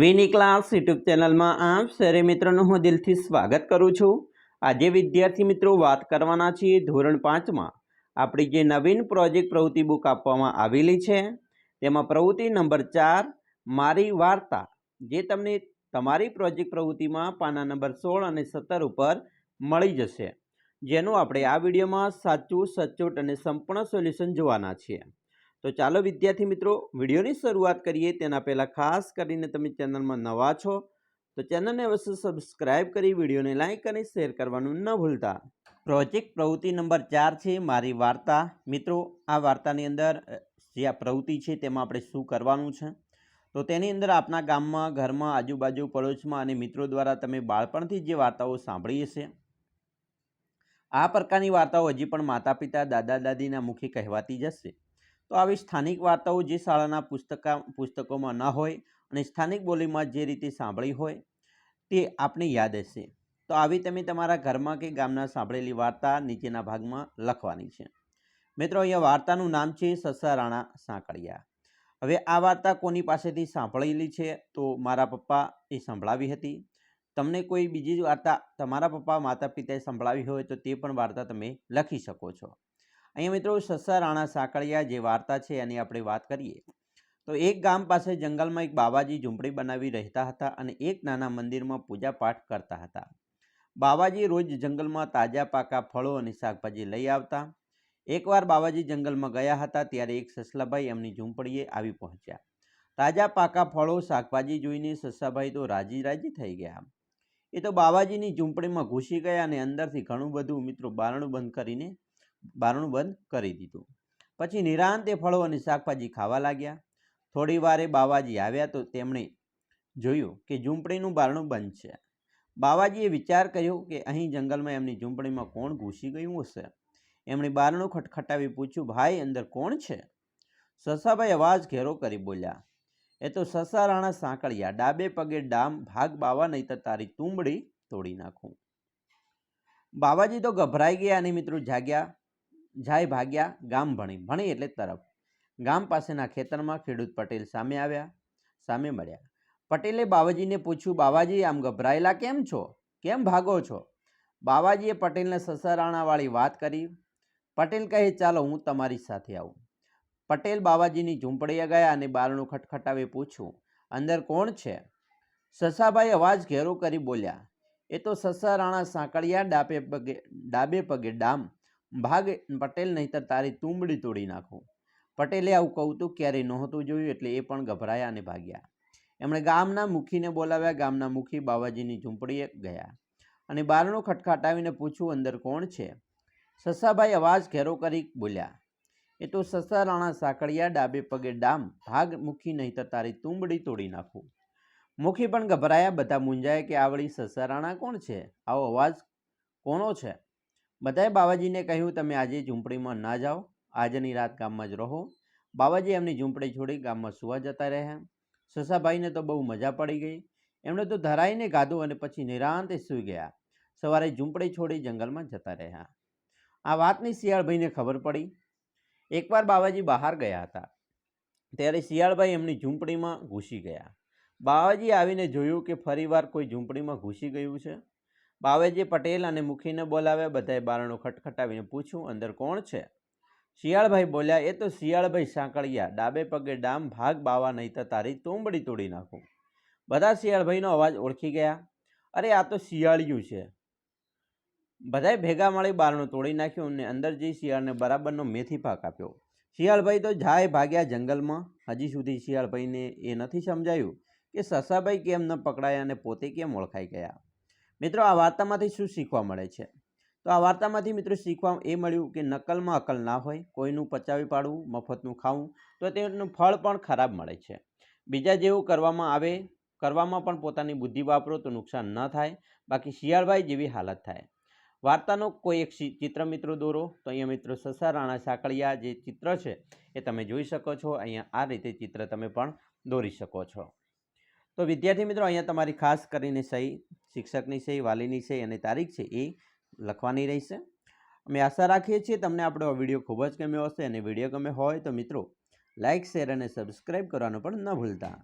વિની class YouTube ચેનલમાં આપ સરે મિત્રોનું હું દિલથી સ્વાગત કરું છું. આજે વિદ્યાર્થી મિત્રો વાત કરવાના છીએ ધોરણ પાંચમાં. આપણી જે નવીન પ્રોજેક્ટ પ્રવૃત્તિ બુક આપવામાં આવેલી છે, તેમાં પ્રવૃત્તિ નંબર ચાર, મારી વાર્તા, જે તમને તમારી પ્રોજેક્ટ પ્રવૃત્તિમાં પાના નંબર સોળ અને સત્તર ઉપર મળી જશે. જેનું આપણે આ વિડીયોમાં સાચું, સચોટ અને સંપૂર્ણ સોલ્યુશન જોવાના છીએ. તો ચાલો વિદ્યાર્થી મિત્રો, વિડીયોની શરૂઆત કરીએ. તેના પહેલાં ખાસ કરીને તમે ચેનલમાં નવા છો, તો ચેનલને અવશ્ય સબસ્ક્રાઇબ કરી, વિડીયોને લાઇક અને શેર કરવાનું ન ભૂલતા. પ્રોજેક્ટ પ્રવૃત્તિ નંબર ચાર છે, મારી વાર્તા. મિત્રો, આ વાર્તાની અંદર જે આ પ્રવૃત્તિ છે તેમાં આપણે શું કરવાનું છે? તો તેની અંદર આપણા ગામમાં, ઘરમાં, આજુબાજુ, પડોશમાં અને મિત્રો દ્વારા તમે બાળપણથી જે વાર્તાઓ સાંભળી હશે. આ પ્રકારની વાર્તાઓ હજી પણ માતા પિતા દાદા, દાદીના મુખે કહેવાતી જશે તો આવી સ્થાનિક વાર્તાઓ જે શાળાના પુસ્તકા, પુસ્તકોમાં ન હોય અને સ્થાનિક બોલીમાં જે રીતે સાંભળી હોય તે આપને યાદ હશે. તો આવી તમે તમારા ઘરમાં કે ગામના સાંભળેલી વાર્તા નીચેના ભાગમાં લખવાની છે. મિત્રો, અહીંયા વાર્તાનું નામ છે સસા રાણા સાંકળિયા. હવે આ વાર્તા કોની પાસેથી સાંભળેલી છે તો મારા પપ્પા એ સંભળાવી હતી. તમને કોઈ બીજી વાર્તા તમારા પપ્પા માતા પિતાએ સંભળાવી હોય તો તે પણ વાર્તા તમે લખી શકો છો. અહીંયા મિત્રો સસા રાણા સાંકળિયા જે વાર્તા છે એની આપણે વાત કરીએ, તો એક ગામ પાસે જંગલમાં એક બાબાજી ઝૂંપડી બનાવી રહેતા હતા અને એક નાના મંદિરમાં પૂજા પાઠ કરતા હતા. બાબાજી રોજ જંગલમાં તાજા પાકા ફળો અને શાકભાજી લઈ આવતા. એકવાર બાબાજી જંગલમાં ગયા હતા ત્યારે એક સસલાભાઈ એમની ઝૂંપડીએ આવી પહોંચ્યા. તાજા પાકા ફળો, શાકભાજી જોઈને સસાભાઈ તો રાજી રાજી થઈ ગયા. એ તો બાબાજીની ઝૂંપડીમાં ઘૂસી ગયા અને અંદરથી ઘણું બધું મિત્રો બારણું બંધ કરીને બારણું બંધ કરી દીધું. પછી નિરાંતે ફળો અને શાકભાજી ખાવા લાગ્યા. થોડી વારે બાવાજી આવ્યા તો તેમણે જોયું કે ઝૂંપડીનું બારણું બંધ છે. બાવાજીએ વિચાર કર્યો કે અહીં જંગલમાં એમની ઝૂંપડીમાં કોણ ઘૂસી ગયું હશે? એમણે બારણું ખટખટાવી પૂછ્યું, ભાઈ, અંદર કોણ છે? સસાભાઈ અવાજ ઘેરો કરી બોલ્યા, એ તો સસા રાણા સાંકળિયા, ડાબે પગે ડામ ભાગ બાવા નહીં તો તારી તુંબડી તોડી નાખું. બાવાજી તો ગભરાઈ ગયા અને મિત્રો જાગ્યા. જાય ભાગ્યા ગામ ભણી ભણી એટલે તરફ. ગામ પાસેના ખેતરમાં ખેડૂત પટેલ સામે આવ્યા, સામે મળ્યા. પટેલે બાવાજીને પૂછ્યું, બાવાજી, આમ ગભરાયેલા કેમ છો? કેમ ભાગો છો? બાવાજીએ પટેલને સસરાણાવાળી વાત કરી. પટેલ કહે, ચાલો, હું તમારી સાથે આવું. પટેલ બાવાજીની ઝૂંપડીએ ગયા અને બારણું ખટખટાવી પૂછ્યું, અંદર કોણ છે? સસાભાઈ અવાજ ઘેરો કરી બોલ્યા, એ તો સસા રાણા સાંકળિયા ડાબે પગે ડાબે પગે, ડામ. ભાગ, પટેલ નહીંતર તારી તુંબડી તોડી નાખું. પટેલે આવું કૌતુક ક્યારેય નહોતું જોયું એટલે એ પણ ગભરાયા અને ભાગ્યા. એમણે ગામના મુખીને બોલાવ્યા. ગામના મુખી બાવાજીની ઝૂંપડીએ ગયા અને બારણું ખટખટાવીને પૂછ્યું, અંદર કોણ છે? સસાભાઈ અવાજ ઘેરો કરી બોલ્યા, એ તો સસા રાણા સાંકળિયા, ડાબે પગે ડામ, ભાગ મુખી નહીંતર તારી તુંબડી તોડી નાખું. મુખી પણ ગભરાયા. બધા મૂંઝાયા કે આવડી સસારાણા કોણ છે? આવો અવાજ કોનો છે? બધાએ બાવાજીને કહ્યું, તમે આજે ઝૂંપડીમાં ના જાઓ, આજની રાત ગામમાં જ રહો. બાવાજી એમની ઝૂંપડી છોડી ગામમાં સુવા જતા રહ્યા. સસાભાઈને તો બહુ મજા પડી ગઈ. એમણે તો ધરાઈને ગાધું અને પછી નિરાંતે સૂઈ ગયા. સવારે ઝૂંપડી છોડી જંગલમાં જતા રહ્યા. આ વાતની શિયાળભાઈને ખબર પડી. એકવાર બાવાજી બહાર ગયા હતા. ત્યારે શિયાળભાઈ એમની ઝૂંપડીમાં ઘૂસી ગયા. બાવાજી આવીને જોયું કે ફરીવાર કોઈ ઝૂંપડીમાં ઘૂસી ગયું છે. બાવાજીએ પટેલ અને મુખીને બોલાવ્યા. બધાએ બારણું ખટખટાવીને પૂછ્યું, અંદર કોણ છે? શિયાળભાઈ બોલ્યા, એ તો શિયાળભાઈ સાંકળિયા. ડાબે પગે ડામ, ભાગ બાવા નહીં તો તારી તુંબડી તોડી નાખું. બધા શિયાળભાઈનો અવાજ ઓળખી ગયા. અરે, આ તો શિયાળિયું છે. બધાએ ભેગા મળી બારણું તોડી નાખ્યું અને અંદર જઈ શિયાળને બરાબરનો મેથી પાક આપ્યો. શિયાળભાઈ તો જાય ભાગ્યા જંગલમાં. હજી સુધી શિયાળભાઈને એ નથી સમજાયું કે સસાભાઈ કેમ ન પકડાયા અને પોતે કેમ ઓળખાઈ ગયા. મિત્રો, આ વાર્તામાંથી શું શીખવા મળે છે? તો આ વાર્તામાંથી મિત્રો શીખવા એ મળ્યું કે નકલમાં અકલ ના હોય, કોઈનું પચાવી પાડવું, મફતનું ખાવું, તો તેનું ફળ પણ ખરાબ મળે છે. બીજા જેવું કરવામાં આવે, કરવામાં પણ પોતાની બુદ્ધિ વાપરો તો નુકસાન ન થાય, બાકી શિયાળભાઈ જેવી હાલત થાય. વાર્તાનો કોઈ એક ચિત્ર મિત્રો દોરો, તો અહીંયા મિત્રો સસા રાણા સાંકળિયા જે ચિત્ર છે, એ તમે જોઈ શકો છો. અહીંયા આ રીતે ચિત્ર તમે પણ દોરી શકો છો. તો વિદ્યાર્થી મિત્રો, અહીંયા તમારી ખાસ કરીને સહી, શિક્ષકની સહી, વાલીની સહી અને તારીખ છે એ લખવાની રહેશે. અમે આશા રાખીએ છીએ તમને આપણો વીડિયો ખૂબ જ ગમ્યો હશે અને વીડિયો ગમે હોય તો મિત્રો લાઇક શેર અને સબસ્ક્રાઈબ કરવાનું પણ ન ભૂલતા.